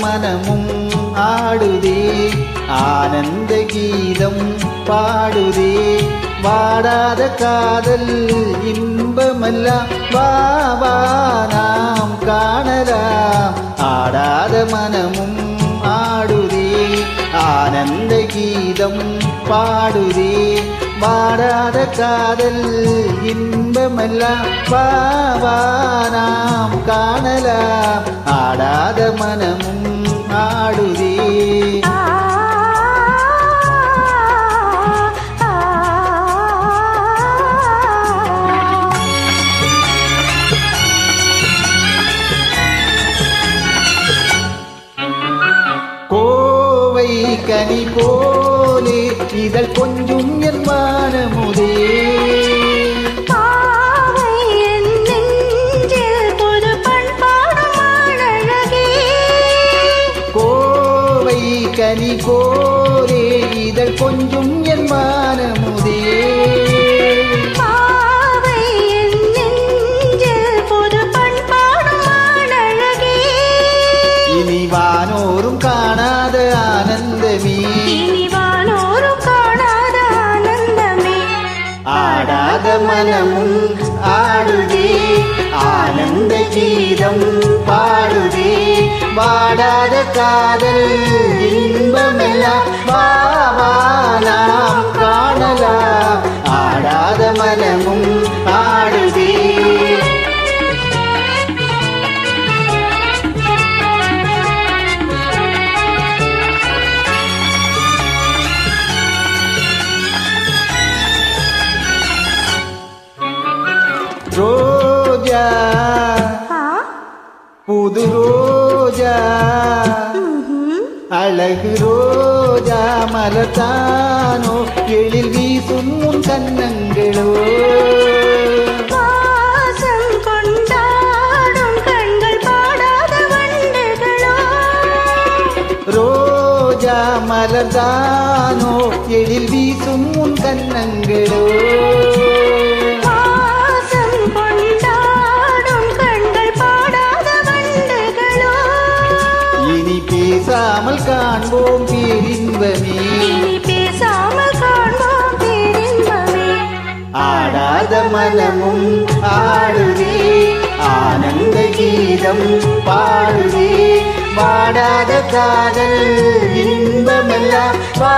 மனமும் ஆடுதே. ஆனந்த கீதம் பாடுதே. வாடாத காதல் இன்பமல்ல வா நாம் காணலாம். ஆடாத மனமும் ஆடுதே. ஆனந்த கீதம் பாடுதே. வாடாத காதல் இன்பமெல்லாம் வா நாம் காணலாம். ஆடாத மனமும் கனி போலே இதழ் கொஞ்சும் என் கோவை கனி போலே இதழ் கொஞ்சும் என் வானமுதே. மனமும் ஆடுதே. ஆனந்த கீதம் பாடுதே. வாடாத காதல் இன்பமெல்லாம். வா ரோஜா. புது ரோஜா. அழகு ரோஜா மலத்தானோ எழில் வீசும் உன் கன்னங்களோ. ரோஜா மலர்தானோ எழில் வீசும் உன் கன்னங்களோ. காண்போம் பேரின்பமே பேசாமல் காண்போம் பேரின்பமே ஆடாத மனமும் ஆடுதே ஆனந்த கீதம் பாடுதே வாடாத காதல் இன்பமெல்லாம். வா